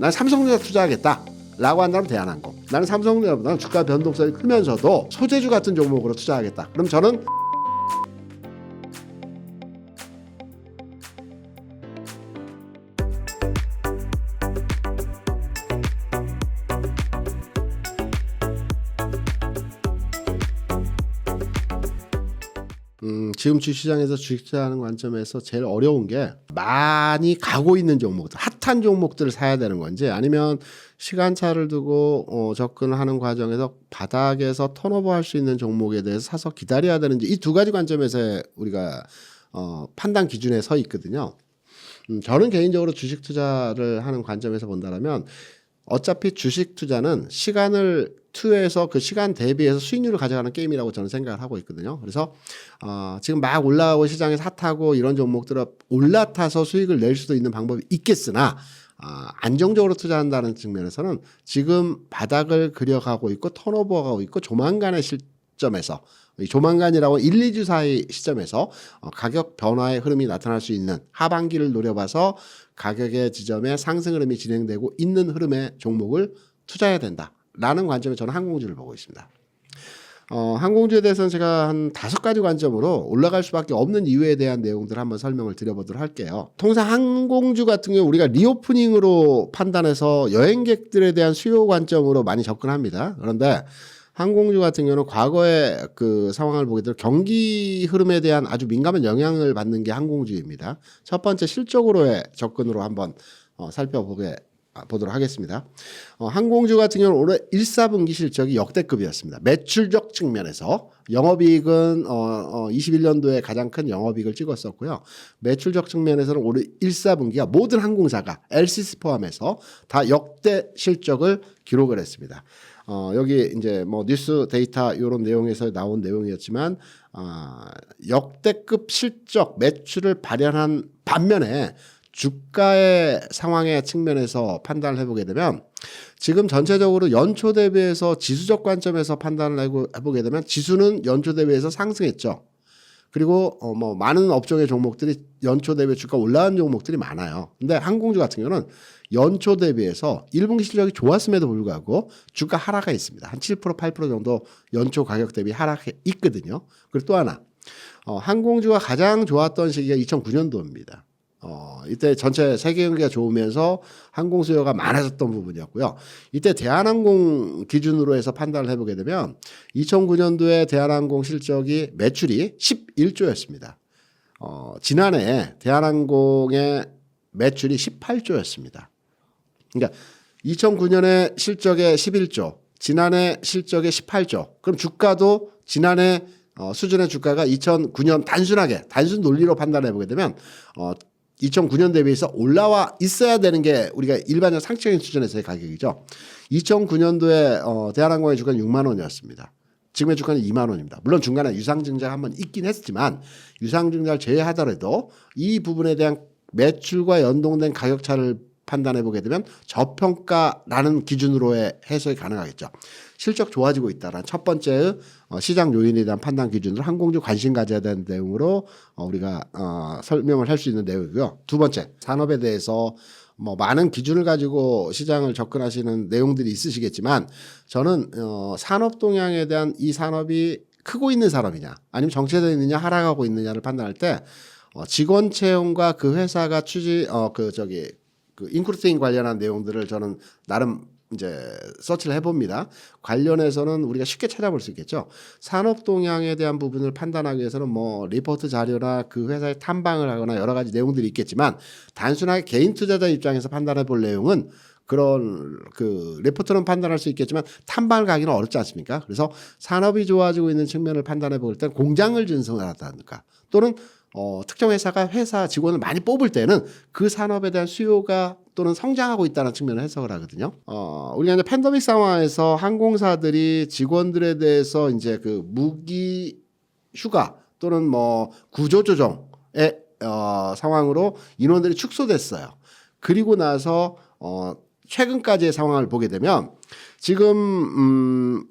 난 삼성전자 투자하겠다. 라고 한다면 대한항공. 나는 삼성전자보다는 주가 변동성이 크면서도 소재주 같은 종목으로 투자하겠다. 그럼 저는 지금 주시장에서 주식 투자하는 관점에서 제일 어려운 게 많이 가고 있는 종목들, 핫한 종목들을 사야 되는 건지 아니면 시간차를 두고 어, 접근하는 과정에서 바닥에서 턴오버 할 수 있는 종목에 대해서 사서 기다려야 되는지 이 두 가지 관점에서 우리가 어, 판단 기준에 서 있거든요. 음, 저는 개인적으로 주식 투자를 하는 관점에서 본다면 어차피 주식 투자는 시간을 투여해서 그 시간 대비해서 수익률을 가져가는 게임이라고 저는 생각을 하고 있거든요. 그래서 어, 지금 막 올라오고 시장에서 핫하고 이런 종목들은 올라타서 수익을 낼 수도 있는 방법이 있겠으나 아, 안정적으로 투자한다는 측면에서는 지금 바닥을 그려가고 있고 턴오버하고 있고 조만간의 시점에서 이 조만간이라고 1, 2주 사이 시점에서 어, 가격 변화의 흐름이 나타날 수 있는 하반기를 노려봐서 가격의 지점에 상승 흐름이 진행되고 있는 흐름의 종목을 투자해야 된다라는 관점에 저는 항공주를 보고 있습니다. 어, 항공주에 대해서는 제가 한 다섯 가지 관점으로 올라갈 수밖에 없는 이유에 대한 내용들을 한번 설명을 드려보도록 할게요. 통상 항공주 같은 경우 우리가 리오프닝으로 판단해서 여행객들에 대한 수요 관점으로 많이 접근합니다. 그런데 항공주 같은 경우는 과거의 그 상황을 보게 되면 경기 흐름에 대한 아주 민감한 영향을 받는 게 항공주입니다. 첫 번째 실적으로의 접근으로 한번 어, 살펴보게 아, 보도록 하겠습니다. 어, 항공주 같은 경우는 올해 1, 4분기 실적이 역대급이었습니다. 매출적 측면에서 영업이익은 어, 어, 21년도에 가장 큰 영업이익을 찍었었고요. 매출적 측면에서는 올해 1, 4분기가 모든 항공사가 LCC 포함해서 다 역대 실적을 기록을 했습니다. 어, 여기 이제 뭐 뉴스 데이터 이런 내용에서 나온 내용이었지만 아, 역대급 실적 매출을 발현한 반면에 주가의 상황의 측면에서 판단을 해보게 되면 지금 전체적으로 연초 대비해서 지수적 관점에서 판단을 해보- 해보게 되면 지수는 연초 대비해서 상승했죠. 그리고 어 뭐 많은 업종의 종목들이 연초 대비 주가 올라간 종목들이 많아요. 근데 항공주 같은 경우는 연초 대비해서 1분기 실적이 좋았음에도 불구하고 주가 하락이 있습니다. 한 7% 8% 정도 연초 가격 대비 하락이 있거든요. 그리고 또 하나 어 항공주가 가장 좋았던 시기가 2009년도입니다. 어, 이때 전체 세계 경기가 좋으면서 항공 수요가 많아졌던 부분이었고요. 이때 대한항공 기준으로 해서 판단을 해보게 되면 2009년도에 대한항공 실적이 매출이 11조였습니다. 어, 지난해 대한항공의 매출이 18조였습니다. 그러니까 2009년에 실적에 11조, 지난해 실적에 18조. 그럼 주가도 지난해 어, 수준의 주가가 2009년 단순하게 단순 논리로 판단해 보게 되면 어, 2009년 대비해서 올라와 있어야 되는 게 우리가 일반적 상식적인 수준에서의 가격이죠. 2009년도에 어, 대한항공의 주가는 6만 원이었습니다. 지금의 주가는 2만 원입니다. 물론 중간에 유상증자가 한 번 있긴 했지만 유상증자를 제외하더라도 이 부분에 대한 매출과 연동된 가격 차를 판단해 보게 되면 저평가라는 기준으로의 해석이 가능하겠죠. 실적 좋아지고 있다는 첫 번째 어, 시장 요인에 대한 판단 기준으로 항공주 관심 가져야 되는 내용으로 어, 우리가 어, 설명을 할 수 있는 내용이고요. 두 번째 산업에 대해서 뭐 많은 기준을 가지고 시장을 접근하시는 내용들이 있으시겠지만 저는 어, 산업 동향에 대한 이 산업이 크고 있는 산업이냐 아니면 정체되어 있느냐 하락하고 있느냐를 판단할 때 어, 직원 채용과 그 회사가 추지 어 그 저기 그 인크루팅 관련한 내용들을 저는 나름 이제 서치를 해봅니다. 관련해서는 우리가 쉽게 찾아볼 수 있겠죠. 산업 동향에 대한 부분을 판단하기 위해서는 뭐 리포트 자료나 그 회사의 탐방을 하거나 여러 가지 내용들이 있겠지만 단순하게 개인 투자자 입장에서 판단해 볼 내용은 그런 그 레포트는 판단할 수 있겠지만 탐방을 가기는 어렵지 않습니까? 그래서 산업이 좋아지고 있는 측면을 판단해 볼 때는 공장을 증설하다든가 또는 어, 특정 회사가 회사 직원을 많이 뽑을 때는 그 산업에 대한 수요가 또는 성장하고 있다는 측면을 해석을 하거든요. 어, 우리가 이제 팬데믹 상황에서 항공사들이 직원들에 대해서 이제 그 무기 휴가 또는 뭐 구조 조정의 어, 상황으로 인원들이 축소됐어요. 그리고 나서 어, 최근까지의 상황을 보게 되면 지금 음,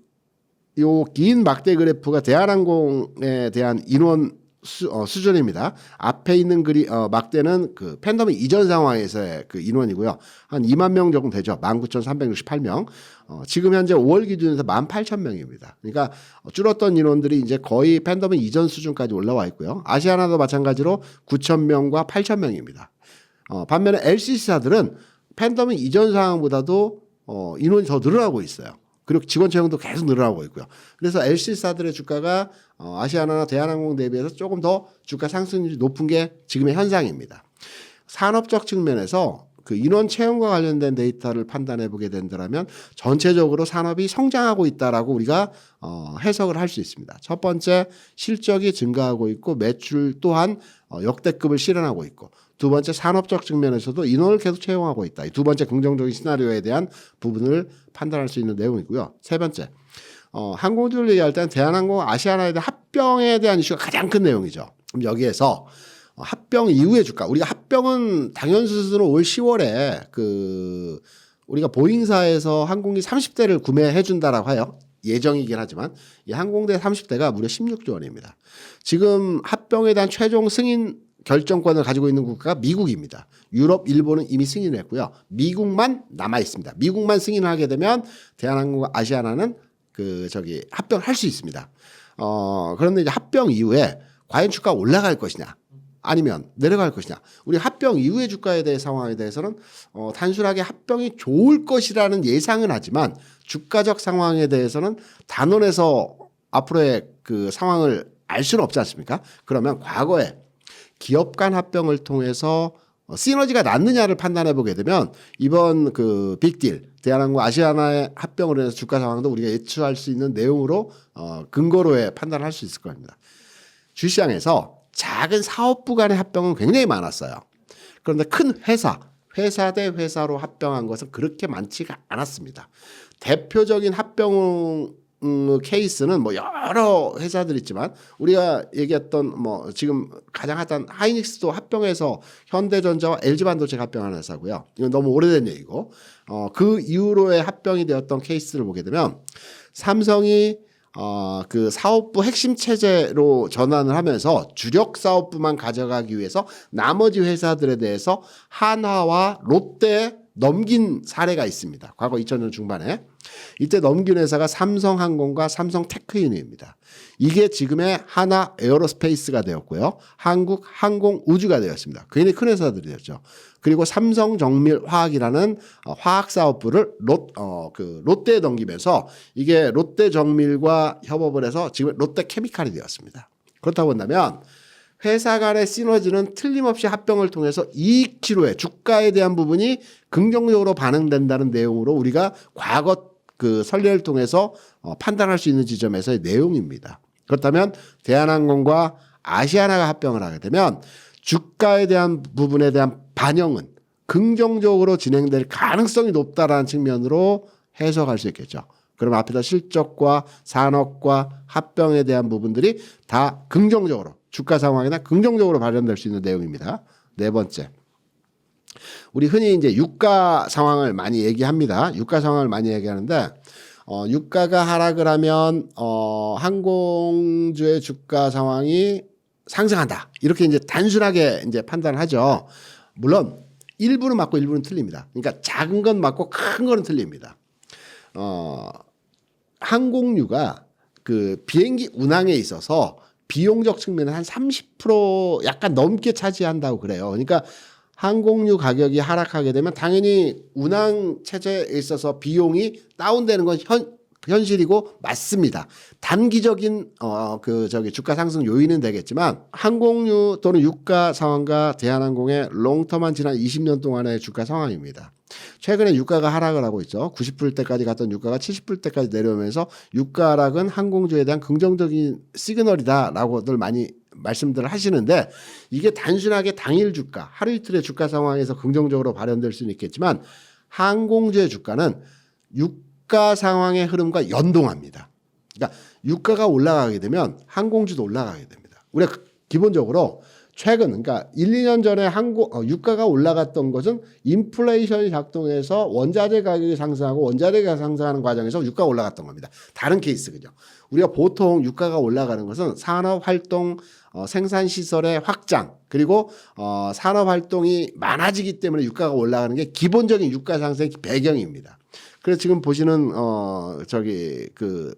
요 긴 막대 그래프가 대한항공에 대한 인원 수, 어, 수준입니다. 앞에 있는 글이 어, 막대는 그 팬덤 이전 상황에서의 그 인원이고요. 한 2만 명 정도 되죠. 19,368명. 어, 지금 현재 5월 기준에서 18,000명입니다. 그러니까 줄었던 인원들이 이제 거의 팬덤 이전 수준까지 올라와 있고요. 아시아나도 마찬가지로 9,000명과 8,000명입니다. 어, 반면에 LCC사들은 팬덤 이전 상황보다도 어, 인원이 더 늘어나고 있어요. 그리고 직원 채용도 계속 늘어나고 있고요. 그래서 LC사들의 주가가 어, 아시아나나 대한항공 대비해서 조금 더 주가 상승률이 높은 게 지금의 현상입니다. 산업적 측면에서 그 인원 채용과 관련된 데이터를 판단해 보게 된다면 전체적으로 산업이 성장하고 있다라고 우리가 어, 해석을 할 수 있습니다. 첫 번째 실적이 증가하고 있고 매출 또한 어, 역대급을 실현하고 있고 두 번째 산업적 측면에서도 인원을 계속 채용하고 있다. 이 두 번째 긍정적인 시나리오에 대한 부분을 판단할 수 있는 내용이고요. 세 번째 어, 항공주를 얘기할 때는 대한항공 아시아나에 대한 합병에 대한 이슈가 가장 큰 내용이죠. 그럼 여기에서 어, 합병 이후의 주가. 우리가 합병은 당연 수준으로 올 10월에 그 우리가 보잉사에서 항공기 30대를 구매해 준다라고 해요. 예정이긴 하지만 이 항공대 30대가 무려 16조 원입니다. 지금 합병에 대한 최종 승인 결정권을 가지고 있는 국가가 미국입니다. 유럽, 일본은 이미 승인을 했고요. 미국만 남아 있습니다. 미국만 승인을 하게 되면 대한항공과 아시아나는 그 저기 합병을 할 수 있습니다. 어 그런데 이제 합병 이후에 과연 주가가 올라갈 것이냐 아니면 내려갈 것이냐. 우리 합병 이후의 주가에 대해 상황에 대해서는 어, 단순하게 합병이 좋을 것이라는 예상은 하지만 주가적 상황에 대해서는 단원에서 앞으로의 그 상황을 알 수는 없지 않습니까? 그러면 과거에 기업 간 합병을 통해서 어, 시너지가 났느냐를 판단해 보게 되면 이번 그 빅딜 대한항공 아시아나의 합병으로 인해서 주가 상황도 우리가 예측할 수 있는 내용으로 어, 근거로의 판단을 할 수 있을 겁니다. 주시장에서 작은 사업부 간의 합병은 굉장히 많았어요. 그런데 큰 회사, 회사 대 회사로 합병한 것은 그렇게 많지가 않았습니다. 대표적인 합병 음, 케이스는 뭐 여러 회사들 있지만 우리가 얘기했던 뭐 지금 가장 핫한 하이닉스도 합병해서 현대전자와 LG반도체가 합병한 회사고요. 이건 너무 오래된 얘기고 어, 그 이후로의 합병이 되었던 케이스를 보게 되면 삼성이 어, 그 사업부 핵심 체제로 전환을 하면서 주력 사업부만 가져가기 위해서 나머지 회사들에 대해서 한화와 롯데에 넘긴 사례가 있습니다. 과거 2000년 중반에. 이때 넘긴 회사가 삼성항공과 삼성테크유니입니다. 이게 지금의 하나 에어로스페이스가 되었고요. 한국 항공우주가 되었습니다. 굉장히 큰 회사들이 되었죠. 그리고 삼성정밀화학이라는 어, 화학 사업부를 롯, 어, 그 롯데에 넘기면서 이게 롯데정밀과 협업을 해서 지금 롯데케미칼이 되었습니다. 그렇다고 본다면 회사 간의 시너지는 틀림없이 합병을 통해서 이익 치료에 주가에 대한 부분이 긍정적으로 반응된다는 내용으로 우리가 과거 그 선례를 통해서 어, 판단할 수 있는 지점에서의 내용입니다. 그렇다면 대한항공과 아시아나가 합병을 하게 되면 주가에 대한 부분에 대한 반영은 긍정적으로 진행될 가능성이 높다라는 측면으로 해석할 수 있겠죠. 그럼 앞에서 실적과 산업과 합병에 대한 부분들이 다 긍정적으로 주가 상황이나 긍정적으로 발현될 수 있는 내용입니다. 네 번째. 우리 흔히 이제 유가 상황을 많이 얘기합니다. 유가 상황을 많이 얘기하는데 어, 유가가 하락을 하면 어, 항공주의 주가 상황이 상승한다. 이렇게 이제 단순하게 이제 판단하죠. 물론 일부는 맞고 일부는 틀립니다. 그러니까 작은 건 맞고 큰 거는 틀립니다. 어, 항공유가 그 비행기 운항에 있어서 비용적 측면은 한 30% 약간 넘게 차지한다고 그래요. 그러니까 항공유 가격이 하락하게 되면 당연히 운항 체제에 있어서 비용이 다운되는 건 현, 현실이고 맞습니다. 단기적인 어 그 저기 주가 상승 요인은 되겠지만 항공유 또는 유가 상황과 대한항공의 롱텀한 지난 20년 동안의 주가 상황입니다. 최근에 유가가 하락을 하고 있죠. 90불대까지 갔던 유가가 70불대까지 내려오면서 유가 하락은 항공주에 대한 긍정적인 시그널이다라고들 많이 말씀들을 하시는데 이게 단순하게 당일 주가, 하루 이틀의 주가 상황에서 긍정적으로 발현될 수는 있겠지만 항공주의 주가는 유가 상황의 흐름과 연동합니다. 그러니까 유가가 올라가게 되면 항공주도 올라가게 됩니다. 우리가 기본적으로 최근 그러니까 1, 2년 전에 한국 어, 유가가 올라갔던 것은 인플레이션이 작동해서 원자재 가격이 상승하고 원자재가 상승하는 과정에서 유가가 올라갔던 겁니다. 다른 케이스군요. 우리가 보통 유가가 올라가는 것은 산업 활동 어, 생산 시설의 확장 그리고 어, 산업 활동이 많아지기 때문에 유가가 올라가는 게 기본적인 유가 상승의 배경입니다. 그래서 지금 보시는 어 저기 그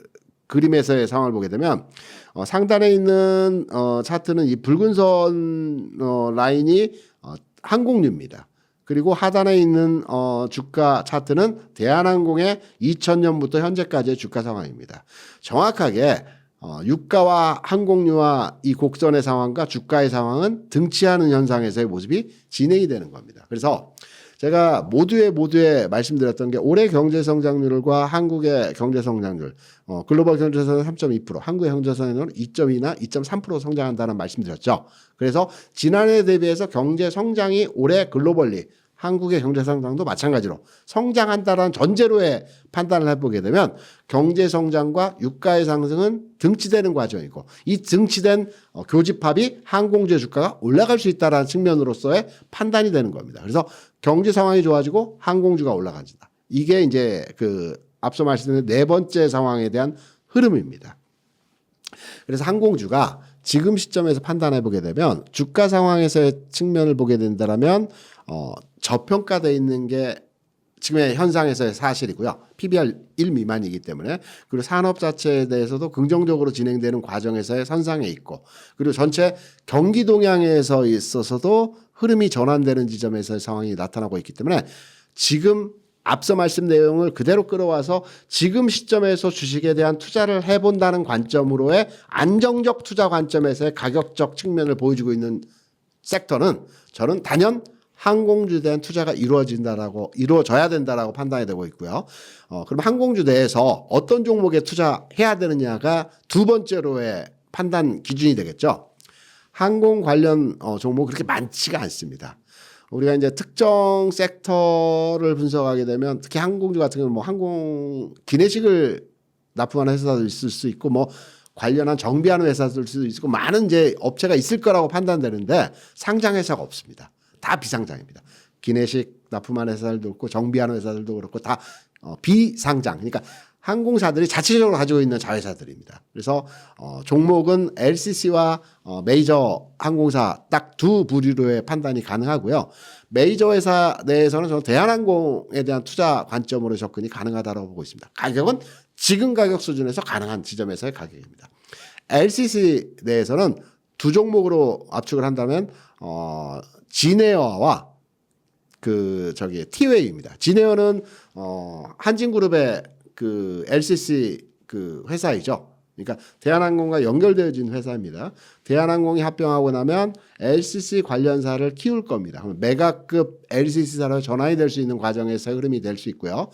그림에서의 상황을 보게 되면 어, 상단에 있는 어, 차트는 이 붉은 선 어, 라인이 어, 항공유입니다. 그리고 하단에 있는 어, 주가 차트는 대한항공의 2000년부터 현재까지의 주가 상황입니다. 정확하게 어, 유가와 항공유와 이 곡선의 상황과 주가의 상황은 등치하는 현상에서의 모습이 진행이 되는 겁니다. 그래서 제가 모두의 모두에 말씀드렸던 게 올해 경제 성장률과 한국의 경제 성장률, 어, 글로벌 경제 성장률 3.2%, 한국의 경제 성장률은 2.2나 2.3% 성장한다는 말씀드렸죠. 그래서 지난해 대비해서 경제 성장이 올해 글로벌리 한국의 경제 성장도 마찬가지로 성장한다라는 전제로의 판단을 해보게 되면 경제 성장과 유가의 상승은 등치되는 과정이고 이 등치된 어, 교집합이 항공주의 주가가 올라갈 수 있다라는 측면으로서의 판단이 되는 겁니다. 그래서 경제 상황이 좋아지고 항공주가 올라간다. 이게 이제 그 앞서 말씀드린 네 번째 상황에 대한 흐름입니다. 그래서 항공주가 지금 시점에서 판단해 보게 되면 주가 상황에서의 측면을 보게 된다라면 어 저평가돼 있는 게 지금의 현상에서의 사실이고요. PBR 1 미만이기 때문에 그리고 산업 자체에 대해서도 긍정적으로 진행되는 과정에서의 선상에 있고 그리고 전체 경기 동향에서 있어서도 흐름이 전환되는 지점에서의 상황이 나타나고 있기 때문에 지금 앞서 말씀 내용을 그대로 끌어와서 지금 시점에서 주식에 대한 투자를 해본다는 관점으로의 안정적 투자 관점에서의 가격적 측면을 보여주고 있는 섹터는 저는 단연 항공주에 대한 투자가 이루어진다라고 이루어져야 된다라고 판단이 되고 있고요. 어, 그럼 항공주 내에서 어떤 종목에 투자해야 되느냐가 두 번째로의 판단 기준이 되겠죠. 항공 관련 어, 종목 그렇게 많지가 않습니다. 우리가 이제 특정 섹터를 분석하게 되면 특히 항공주 같은 경우는 뭐 항공 기내식을 납품하는 회사도 있을 수 있고 뭐 관련한 정비하는 회사들 수도 있고 많은 이제 업체가 있을 거라고 판단되는데 상장 회사가 없습니다. 다 비상장입니다. 기내식 납품하는 회사들도 그렇고 정비하는 회사들도 그렇고 다 어, 비상장. 그러니까 항공사들이 자체적으로 가지고 있는 자회사들입니다. 그래서 어, 종목은 LCC와 어, 메이저 항공사 딱 두 부류로의 판단이 가능하고요. 메이저 회사 내에서는 저는 대한항공에 대한 투자 관점으로 접근이 가능하다고 보고 있습니다. 가격은 지금 가격 수준에서 가능한 지점에서의 가격입니다. LCC 내에서는 두 종목으로 압축을 한다면 어, 지네어와 그 저기 티웨이입니다. 지네어는 어 한진그룹의 그 LCC 그 회사이죠. 그러니까 대한항공과 연결되어진 회사입니다. 대한항공이 합병하고 나면 LCC 관련사를 키울 겁니다. 그럼 메가급 LCC사로 전환이 될 수 있는 과정에서 흐름이 될 수 있고요.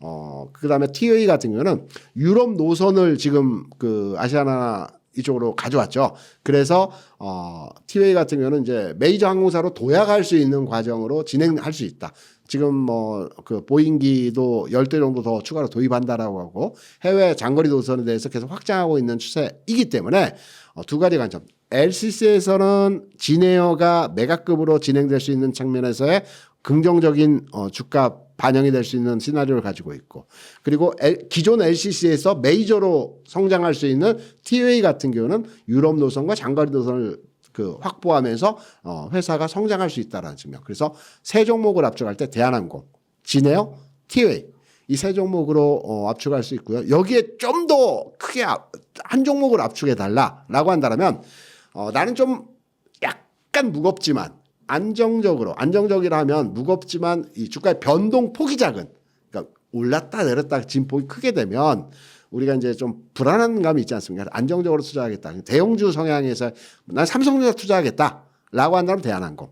어, 그 다음에 TA 같은 경우는 유럽 노선을 지금 그 아시아나 이쪽으로 가져왔죠. 그래서 어, 티웨이 같은 경우는 이제 메이저 항공사로 도약할 수 있는 과정으로 진행할 수 있다. 지금 뭐 그 보잉기도 10대 정도 더 추가로 도입한다라고 하고 해외 장거리 노선에 대해서 계속 확장하고 있는 추세이기 때문에 어, 두 가지 관점. LCC에서는 진에어가 메가급으로 진행될 수 있는 측면에서의 긍정적인 어, 주가 반영이 될 수 있는 시나리오를 가지고 있고 그리고 L, 기존 LCC에서 메이저로 성장할 수 있는 TWA 같은 경우는 유럽 노선과 장거리 노선을 그 확보하면서 어, 회사가 성장할 수 있다라는 측면. 그래서 세 종목을 압축할 때 대한항공, 진에어, TWA 이세 종목으로 어, 압축할 수 있고요. 여기에 좀 더 크게 압- 한 종목을 압축해 달라라고 한다면 어, 나는 좀 약간 무겁지만 안정적으로 안정적이라 하면 무겁지만 이 주가의 변동 폭이 작은 그러니까 올랐다 내렸다 진폭이 크게 되면 우리가 이제 좀 불안한 감이 있지 않습니까? 안정적으로 투자하겠다. 대형주 성향에서 난 삼성전자 투자하겠다라고 한다면 대한항공.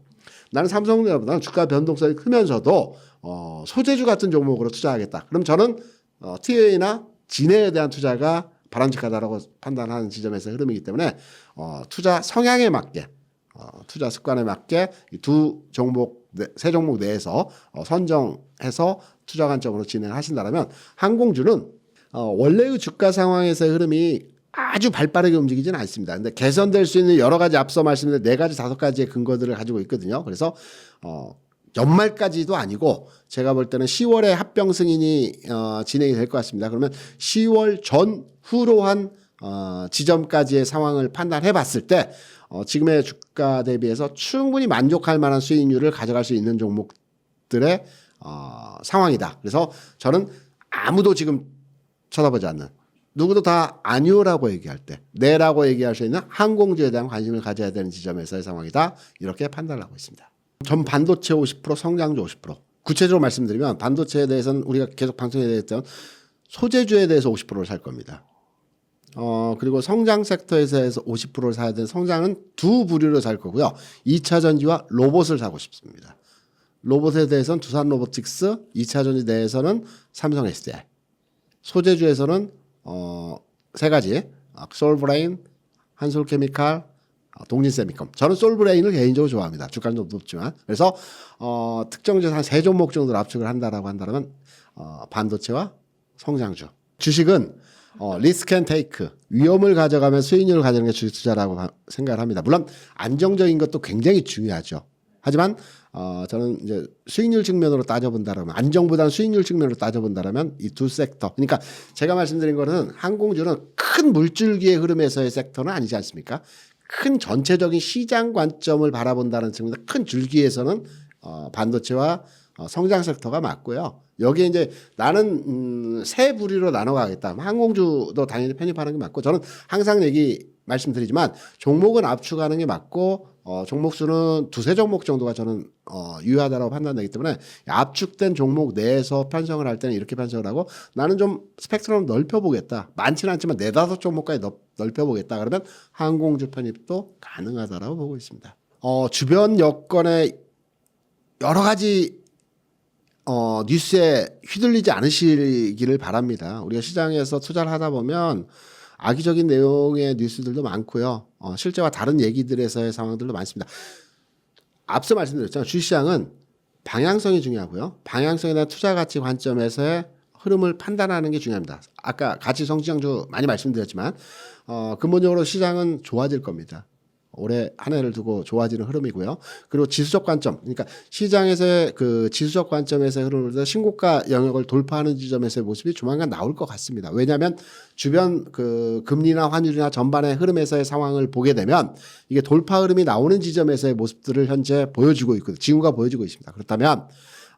나는 삼성전자보다는 주가 변동성이 크면서도 어, 소재주 같은 종목으로 투자하겠다. 그럼 저는 어, TA나 진해에 대한 투자가 바람직하다라고 판단하는 지점에서 흐름이기 때문에 어, 투자 성향에 맞게 어, 투자 습관에 맞게 이두 종목 내- 세 종목 내에서 어, 선정해서 투자 관점으로 진행하신다면 항공주는 어, 원래의 주가 상황에서의 흐름이 아주 발빠르게 움직이지는 않습니다. 근데 개선될 수 있는 여러 가지 앞서 말씀드린 네 가지 다섯 가지의 근거들을 가지고 있거든요. 그래서 어, 연말까지도 아니고 제가 볼 때는 10월에 합병 승인이 어, 진행이 될 것 같습니다. 그러면 10월 전후로 한 어, 지점까지의 상황을 판단해 봤을 때 어, 지금의 주가 대비해서 충분히 만족할 만한 수익률을 가져갈 수 있는 종목들의 어, 상황이다. 그래서 저는 아무도 지금 쳐다보지 않는 누구도 다 아니오라고 얘기할 때 네라고 얘기할 수 있는 항공주에 대한 관심을 가져야 되는 지점에서의 상황이다. 이렇게 판단을 하고 있습니다. 전 반도체 50% 성장주 50% 구체적으로 말씀드리면 반도체에 대해서는 우리가 계속 방송에 대했던 소재주에 대해서 50%를 살 겁니다. 어, 그리고 성장 섹터에서 해서 50%를 사야 되는 성장은 두 부류로 살 거고요. 2차 전지와 로봇을 사고 싶습니다. 로봇에 대해서는 두산 로보틱스, 2차 전지 내에서는 삼성 SDI. 소재주에서는 어, 세 가지. 아, 솔브레인, 한솔케미칼, 아, 동진세미컴. 저는 솔브레인을 개인적으로 좋아합니다. 주가는 좀 높지만. 그래서 어, 특정 한세 종목 정도를 압축을 한다라고 한다면 어, 반도체와 성장주. 주식은 어, 리스크 앤 테이크 위험을 가져가면 수익률을 가지는 게 주식 투자라고 바- 생각을 합니다. 물론 안정적인 것도 굉장히 중요하죠. 하지만 어, 저는 이제 수익률 측면으로 따져본다라면 안정보다는 수익률 측면으로 따져본다라면 이 두 섹터. 그러니까 제가 말씀드린 거는 항공주는 큰 물줄기의 흐름에서의 섹터는 아니지 않습니까? 큰 전체적인 시장 관점을 바라본다는 측면에서 큰 줄기에서는 어, 반도체와 어, 성장 섹터가 맞고요. 여기에 이제 나는 음, 세 부류로 나눠 가겠다. 항공주도 당연히 편입하는 게 맞고 저는 항상 얘기 말씀드리지만 종목은 압축하는 게 맞고 어, 종목 수는 두세 종목 정도가 저는 어, 유효하다고 판단되기 때문에 압축된 종목 내에서 편성을 할 때는 이렇게 편성을 하고 나는 좀 스펙트럼 넓혀보겠다. 많지는 않지만 네다섯 종목까지 넓, 넓혀보겠다. 그러면 항공주 편입도 가능하다라고 보고 있습니다. 어, 주변 여건에 여러 가지 어, 뉴스에 휘둘리지 않으시기를 바랍니다. 우리가 시장에서 투자를 하다 보면 악의적인 내용의 뉴스들도 많고요. 어, 실제와 다른 얘기들에서의 상황들도 많습니다. 앞서 말씀드렸잖아요. 주시장은 방향성이 중요하고요. 방향성에 대한 투자 가치 관점에서의 흐름을 판단하는 게 중요합니다. 아까 가치 성장주 많이 말씀드렸지만 어, 근본적으로 시장은 좋아질 겁니다. 올해 한 해를 두고 좋아지는 흐름이고요. 그리고 지수적 관점, 그러니까 시장에서의 그 지수적 관점에서의 흐름을 서 신고가 영역을 돌파하는 지점에서의 모습이 조만간 나올 것 같습니다. 왜냐하면 주변 그 금리나 환율이나 전반의 흐름에서의 상황을 보게 되면 이게 돌파 흐름이 나오는 지점에서의 모습들을 현재 보여주고 있거든요. 징후가 보여주고 있습니다. 그렇다면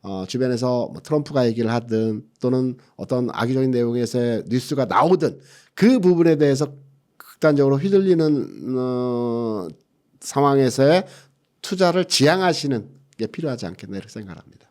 어, 주변에서 뭐 트럼프가 얘기를 하든 또는 어떤 악의적인 내용에서의 뉴스가 나오든 그 부분에 대해서 극단적으로 휘둘리는 어, 상황에서의 투자를 지양하시는 게 필요하지 않겠나 이렇게 생각합니다.